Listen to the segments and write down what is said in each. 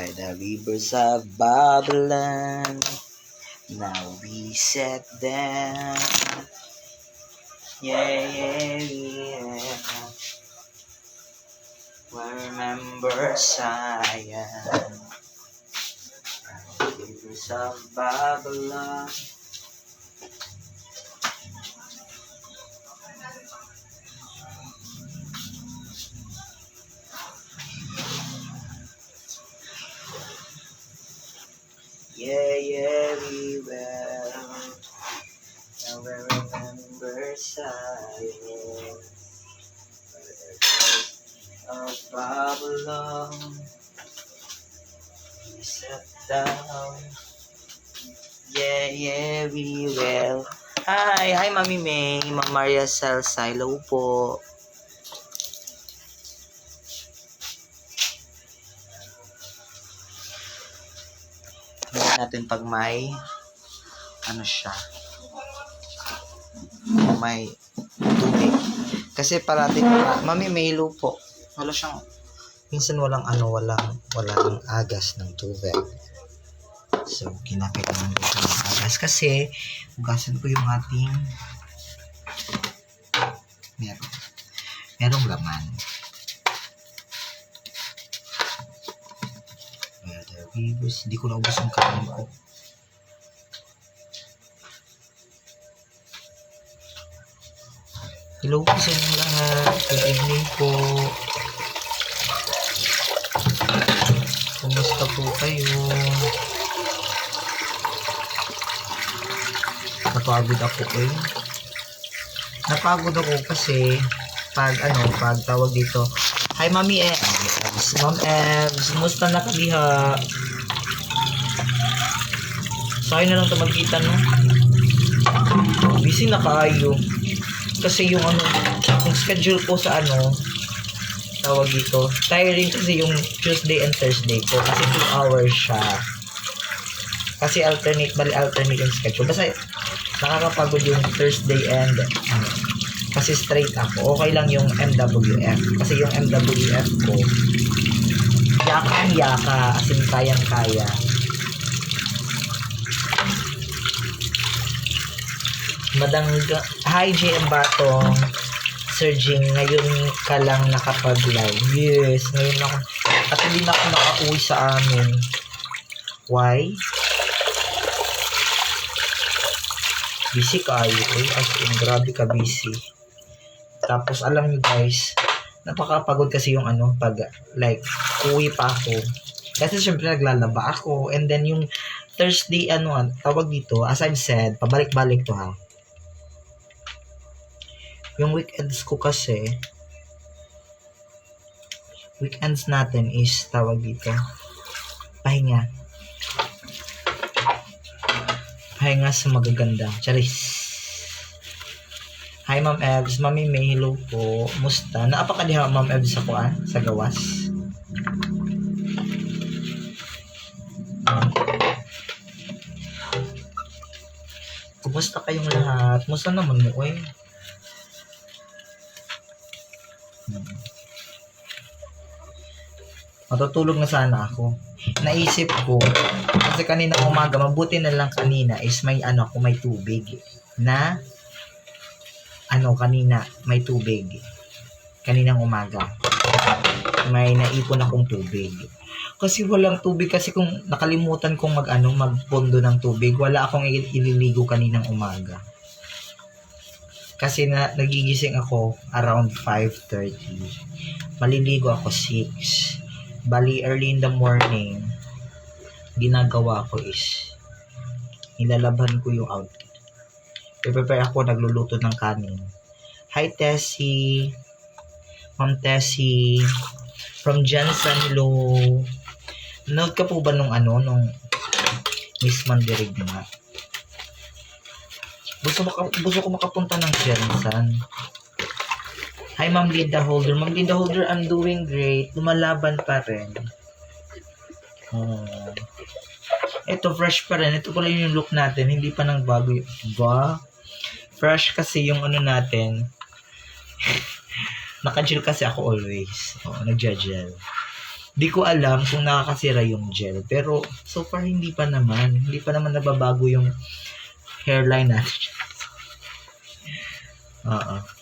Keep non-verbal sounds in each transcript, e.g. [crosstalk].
by the rivers of Babylon. Now we set them. Yeah, yeah, yeah. Well, remember Zion. Rivers of Babylon. Yeah, yeah, we will. Now we remember rivers of Babylon. We sat down. Yeah, yeah, we will. Hi, hi Mami May, Ma'am Maria Salsa, hello po. Natin pag may ano siya may tubig. Kasi parati mami may hilo po. Wala siyang minsan walang ano walang walang agas ng tubig. So kinakailangan ko siya ng agas kasi hugasan ko yung ating meron merong laman Rivers, hindi ko naubos ang kanin ko. Hello po sa inyong lahat. Good evening po. Kumusta po kayo? Napagod ako eh. Napagod ako kasi pag ano, pag tawag dito, Hi Mami Ebs. Ma'am Ebs, kumusta na kaliha? Sa'yo na lang ito magkita no? Busy na kaayo. Kasi yung ano, yung schedule ko sa ano, tawag dito, tiring kasi yung Tuesday and Thursday ko kasi 2 hours siya. Kasi alternate, bali alternate yung schedule. Basta nakakapagod yung Thursday and ano, kasi straight ako. Okay lang yung MWF. Kasi yung MWF ko, yakang yaka, as in kayang kaya. Madangga, hi JM Batong, Sir Jing, ngayon ka lang nakapag-live. Yes, ngayon ako. At hindi na ako nakauwi sa amin. Why? Busy kayo, eh. As in, grabe ka busy. Tapos, alam nyo guys, napakapagod kasi yung ano, pag, like, uwi pa ako. Kasi syempre naglalaba ako. And then yung Thursday, ano, tawag dito, as I've said, pabalik-balik to ha. Yung weekends ko kasi, weekends natin is, tawag dito, pahinga. Pahinga sa magaganda. Charis. Hi, Ma'am Evs. Mami May, hello po. Musta? Naapa ka diha, Ma'am Evs, sa kuan? Sa gawas? Kumusta kayong lahat? Musta naman mo, eh? Matutulog na sana ako. Naisip ko, kasi kanina umaga, mabuti na lang kanina is may ano ako, may tubig. Na ano kanina may tubig. Kaninang umaga may naipon akong tubig. Kasi walang tubig kasi kung nakalimutan kong mag ano magpondo ng tubig wala akong ililigo kaninang umaga. Kasi na nagigising ako around 5.30 maliligo ako 6 bali early in the morning ginagawa ko is nilalaban ko yung outfit prepare ako nagluluto ng kanin. Hi Tessie. Ma'am Tessie. From Jansen, hello. Nanood ka po ba nung ano, nung Miss Mandirig nga? Gusto, maka, gusto ko makapunta ng Jansen. Hi Ma'am Linda Holder. Ma'am Linda Holder, I'm doing great. Lumalaban pa rin. Oh. Ito, fresh pa rin. Ito pala yung look natin. Hindi pa nang bago. y- Ba? Fresh kasi yung ano natin. [laughs] Naka-gel kasi ako always. Oo, nagja-gel. Di ko alam kung nakakasira yung gel. Pero so far hindi pa naman. Hindi pa naman nababago yung hairline natin. [laughs] Oo.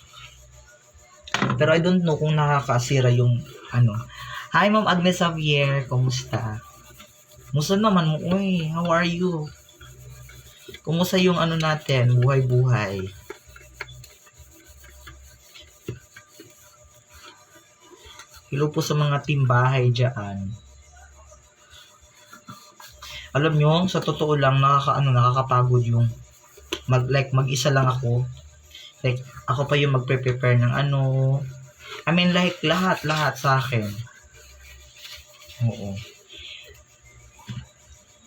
Pero I don't know kung nakakasira yung ano. Hi Ma'am Agnes Javier, kumusta? Musta naman mo? Uy, how are you? Kumusta yung ano natin, buhay-buhay? Hello po sa mga timbahay dyan. Alam nyo, sa totoo lang, nakaka, ano, nakakapagod yung mag, like, mag-isa lang ako. Like, ako pa yung magpe-prepare ng ano. I mean, like, lahat, lahat sa akin. Oo.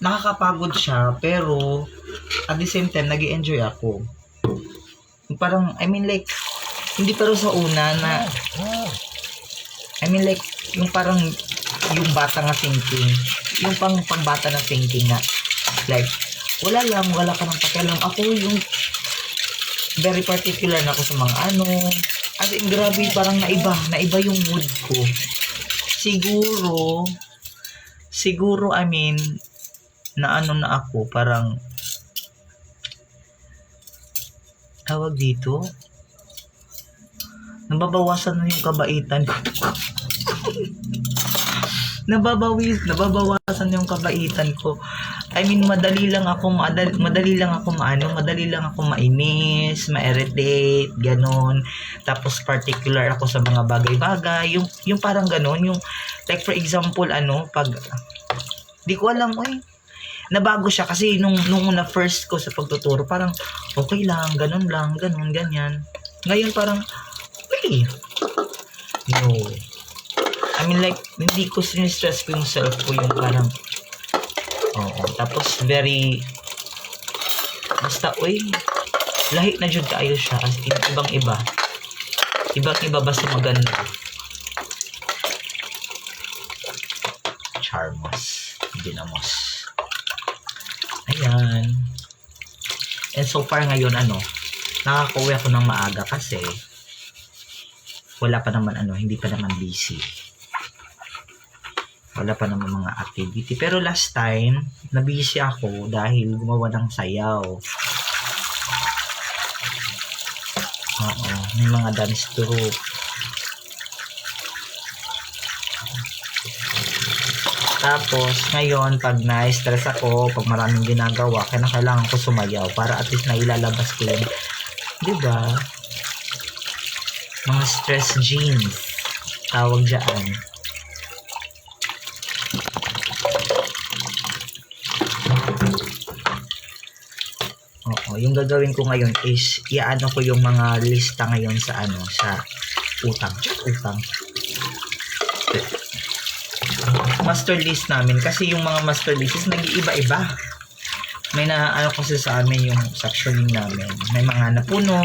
Nakakapagod siya, pero at the same time, nag enjoy ako. Parang, I mean, like, hindi pero sa una na I mean like, yung parang yung bata nga thinking, yung pang pangbata na thinking na like, wala lang, wala ka ng pakialam. Ako yung very particular na ako sa mga ano. As in, grabe, parang naiba, naiba yung mood ko. Siguro, siguro, I mean, na ano na ako, parang, tawag dito, nababawasan na yung kabaitan ko. [laughs] Nababawi, nababawasan yung kabaitan ko. I mean, madali lang ako, madali, madali lang ako maano, madali lang ako mainis, ma-irritate, ganon. Tapos particular ako sa mga bagay-bagay, yung, yung parang ganon, yung, like for example, ano, pag, di ko alam, eh, nabago siya kasi nung, nung una first ko sa pagtuturo, parang, okay lang, ganon lang, ganon, ganyan. Ngayon parang, Really? No. I mean like, hindi ko sinistress ko yung self ko yung parang, oo. Tapos very, basta, uy, lahi na jud kaayo siya as in, ibang iba. Ibang iba basta maganda. Charmos. Dinamos. Ayan. And so far ngayon, ano, nakakauwi ako ng maaga kasi wala pa naman ano, hindi pa naman busy. Wala pa naman mga activity. Pero last time, na busy ako dahil gumawa ng sayaw. Oo, may mga dance troupe. Tapos, ngayon, pag na-stress ako, pag maraming ginagawa, kaya kailangan ko sumayaw para at least nailalabas ko yun. Diba? mga stress genes tawag dyan Oo, yung gagawin ko ngayon is iaano ko yung mga lista ngayon sa ano sa utang utang. Master list namin kasi yung mga master list is nag-iiba-iba may na ano kasi sa amin yung sectioning namin. May mga napuno.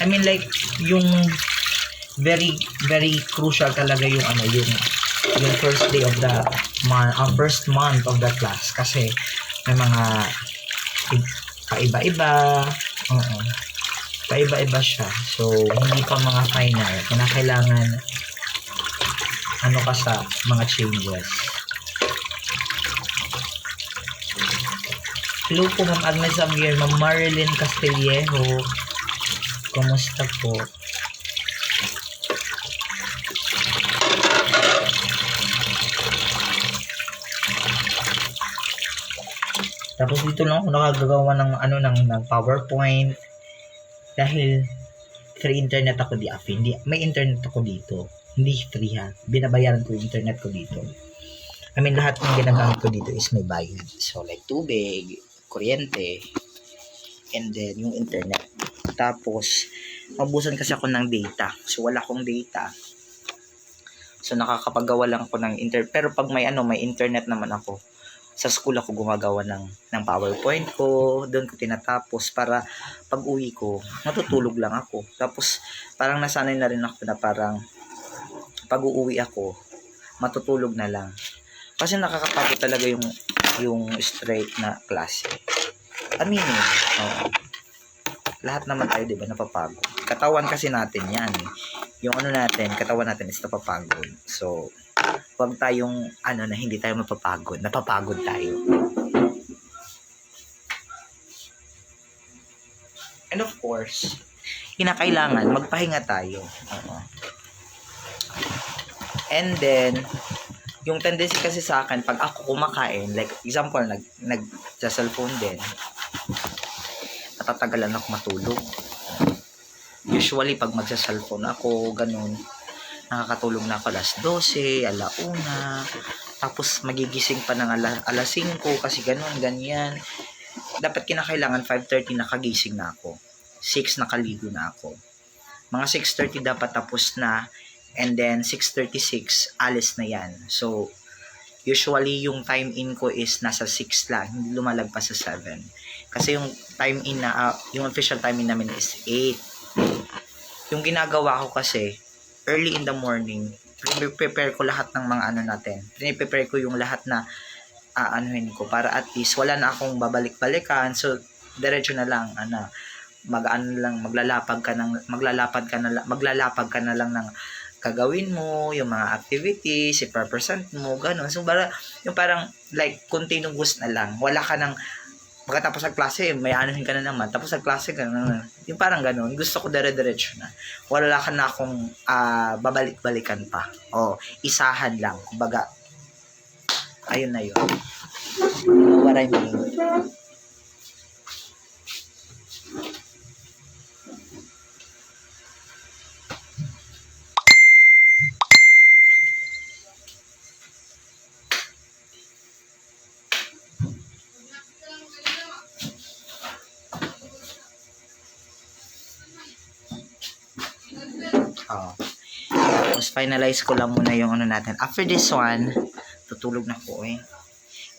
I mean like yung very very crucial talaga yung ano yung yung first day of the month uh, first month of the class. Kasi may mga paiba-iba. Oo. Paiba-iba siya. So hindi pa mga final. Kinakailangan ano ka sa mga changes. Hello po Ma'am Agnes Xavier, Ma'am Marilyn Castillejo. Kumusta po? Tapos dito lang ako nakagagawa ng ano ng, ng PowerPoint dahil free internet ako di afi. Hindi, may internet ako dito. Hindi free ha. Binabayaran ko yung internet ko dito. I mean, lahat ng ginagamit ko dito is may bayad. So, like tubig, kuryente, and then yung internet. Tapos, mabusan kasi ako ng data. So, wala akong data. So, nakakapagawa lang ako ng inter... Pero pag may ano, may internet naman ako, sa school ako gumagawa ng, ng PowerPoint ko, doon ko tinatapos para pag uwi ko, matutulog lang ako. Tapos, parang nasanay na rin ako na parang pag uuwi ako, matutulog na lang. Kasi nakakapagod talaga yung yung straight na klase. Aminin. Oo. Lahat naman tayo, di ba, napapagod. Katawan kasi natin yan. Yung ano natin, katawan natin is napapagod. So, Huwag tayong, ano na, hindi tayo mapapagod. Napapagod tayo. And of course, kinakailangan magpahinga tayo. Oo. And then, yung tendency kasi sa akin, pag ako kumakain, like, example, nag, nag, cellphone din, natatagalan ako matulog. Usually, pag magsa-cellphone ako, ganun, nakakatulog na ako alas 12, alauna, tapos magigising pa ng ala, alas 5 kasi ganun, ganyan. Dapat kinakailangan 5.30 nakagising na ako. 6 nakaligo na ako. Mga 6.30 dapat tapos na and then 6.36 alis na yan. So, usually yung time in ko is nasa 6 lang, hindi lumalagpas sa 7. Kasi yung time in na, ah, yung official time in namin is 8. Yung ginagawa ko kasi, early in the morning, prepare ko lahat ng mga ano natin. Prepare ko yung lahat na aanuhin ko para at least wala na akong babalik-balikan. So, diretso na lang, ano, mag ano lang, maglalapag ka ng, maglalapad ka na, maglalapag ka na lang ng gagawin mo, yung mga activities, i-represent mo, ganun. So, para, yung parang, like, continuous na lang. Wala ka ng, pagkatapos ng klase, may anuhin ka na naman. Tapos sa klase ka na. Yung parang ganun. Gusto ko dire-diretso na. Wala ka na akong ah, babalik-balikan pa. O, isahan lang. Kumbaga, ayun na yun. You know what I mean? Oo. Tapos finalize ko lang muna yung ano natin. After this one, tutulog na ko eh.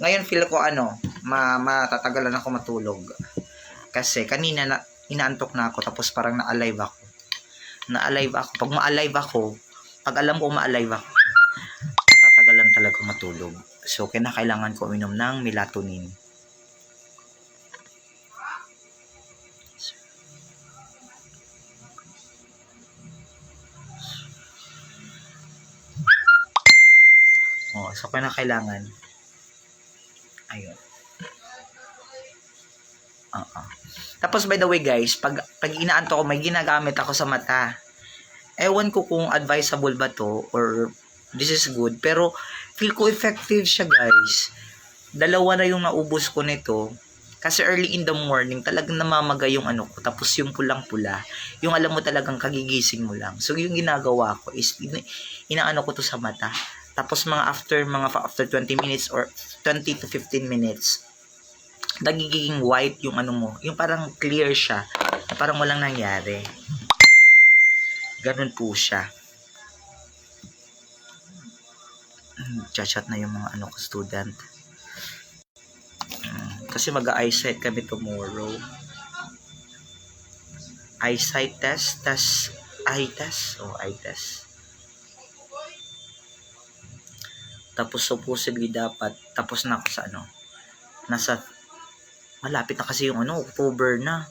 Ngayon feel ko ano, ma matatagalan ako matulog. Kasi kanina na inaantok na ako tapos parang na-alive ako. Na-alive ako. Pag ma-alive ako, pag alam ko ma-alive ako, matatagalan talaga matulog. So, kinakailangan ko uminom ng melatonin. So kinakailangan. Ayun. Oo. Tapos by the way guys, pag pag inaanto ko may ginagamit ako sa mata. Ewan ko kung advisable ba to or this is good pero feel ko effective siya guys. Dalawa na yung naubos ko nito. Kasi early in the morning, talagang namamaga yung ano ko. Tapos yung pulang-pula. Yung alam mo talagang kagigising mo lang. So yung ginagawa ko is, ina- inaano ko to sa mata. Tapos mga after mga after 20 minutes or 20 to 15 minutes, nagiging white yung ano mo. Yung parang clear siya. Na parang walang nangyari. Ganun po siya. Hmm, Chat-chat na yung mga ano ko student. Hmm, Kasi mag-eyesight kami tomorrow. Eyesight test, test, eye test, o eye test. Tapos supposedly dapat tapos na ako sa ano. Nasa malapit na kasi yung ano, October na.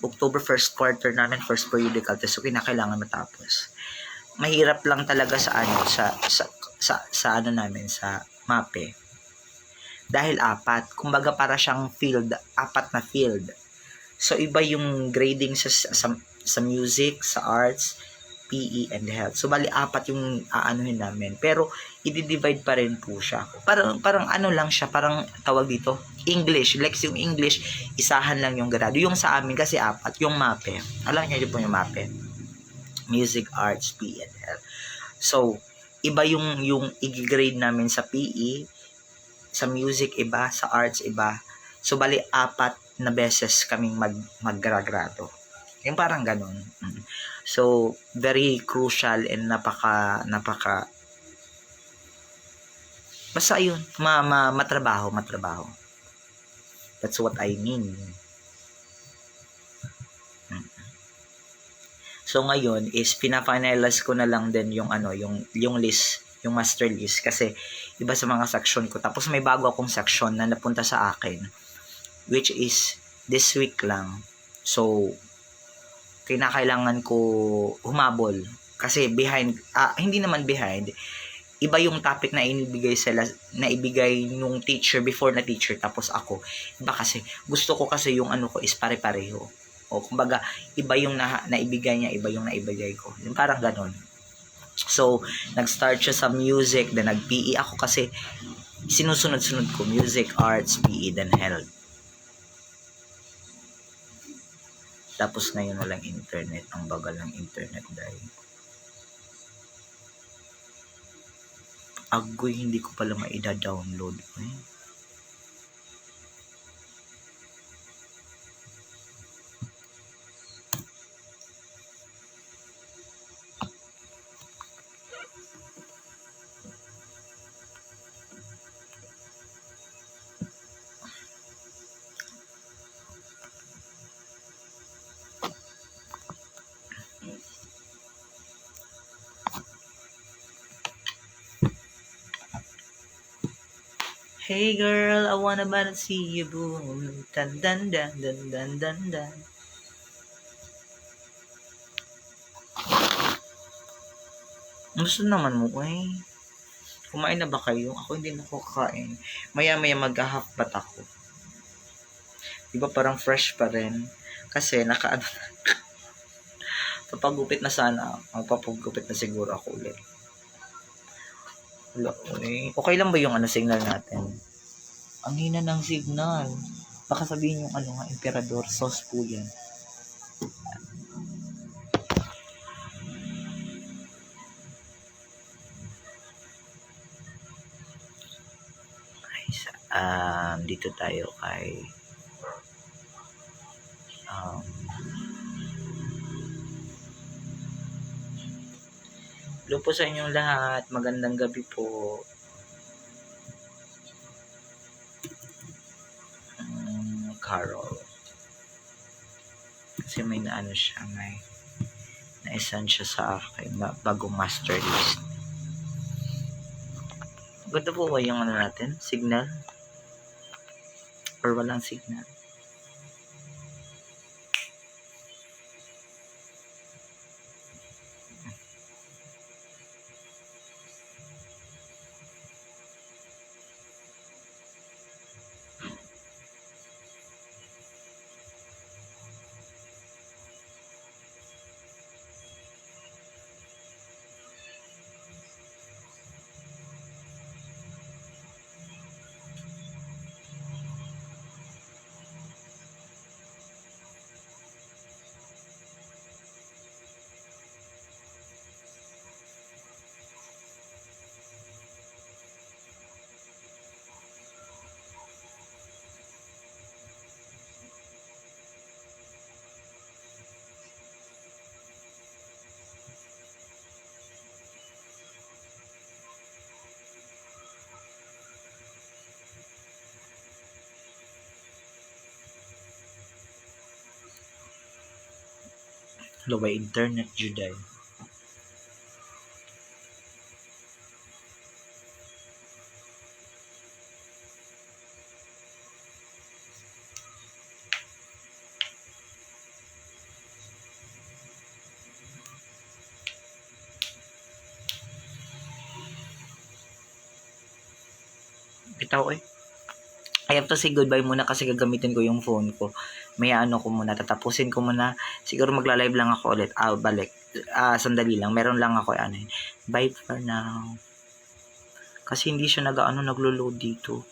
October first quarter namin, first periodical test. So kinakailangan matapos. Mahirap lang talaga sa ano, sa sa sa, sa ano namin sa MAPE. Dahil apat, kumbaga para siyang field, apat na field. So iba yung grading sa sa, sa music, sa arts, PE and health. So bali apat yung aanuhin namin. Pero i-divide pa rin po siya. Parang parang ano lang siya, parang tawag dito, English. Like yung English, isahan lang yung grado. Yung sa amin kasi apat, yung MAPE. Alam niyo po yung MAPE. Music, Arts, PE and health. So, iba yung yung i-grade namin sa PE, sa music iba, sa arts iba. So bali apat na beses kaming mag maggragrado. Yung parang ganun. Mm. So, very crucial and napaka, napaka, basta yun, ma, ma, matrabaho, matrabaho. That's what I mean. Mm. So, ngayon is, pina-finalize ko na lang din yung ano, yung, yung list, yung master list kasi iba sa mga section ko. Tapos may bago akong section na napunta sa akin which is this week lang. So, kinakailangan ko humabol. Kasi behind ah, hindi naman behind. Iba yung topic na inibigay sila na ibigay nung teacher before na teacher tapos ako. Iba kasi gusto ko kasi yung ano ko is pare-pareho. O kumbaga iba yung na, naibigay niya iba yung naibigay ko. Yung parang ganon so nag-start siya sa music then nag-PE ako kasi sinusunod-sunod ko music arts PE then health tapos ngayon walang internet ang bagal ng internet dahil agoy hindi ko pala maida-download eh. Hey girl, I wanna wanna see you boom. Dun dun dun dun dun dun dun. Gusto naman mo eh. Kumain na ba kayo? Ako hindi na ako kakain. Maya maya mag-half bat ako. Di ba parang fresh pa rin? Kasi naka na. [laughs] Papagupit na sana. Magpapagupit na siguro ako ulit. Wala, eh. Okay lang ba yung ano signal natin? Ang hina ng signal. Baka sabihin yung ano nga, emperador sauce po yan. Ay, sa, um, dito tayo kay Hello po sa inyong lahat. Magandang gabi po. Um, Carol. Kasi may naano siya, may na-send siya sa akin bagong master list. Ganda po ba yung ano natin? Signal? Or walang signal? Hello ba internet juday? Bitaw eh. I have to say goodbye muna kasi gagamitin ko yung phone ko. May ano ko muna, tatapusin ko muna. Siguro magla-live lang ako ulit. Ah, balik. Ah, sandali lang. Meron lang ako ano. yun. Bye for now. Kasi hindi siya nag ano naglo-load dito.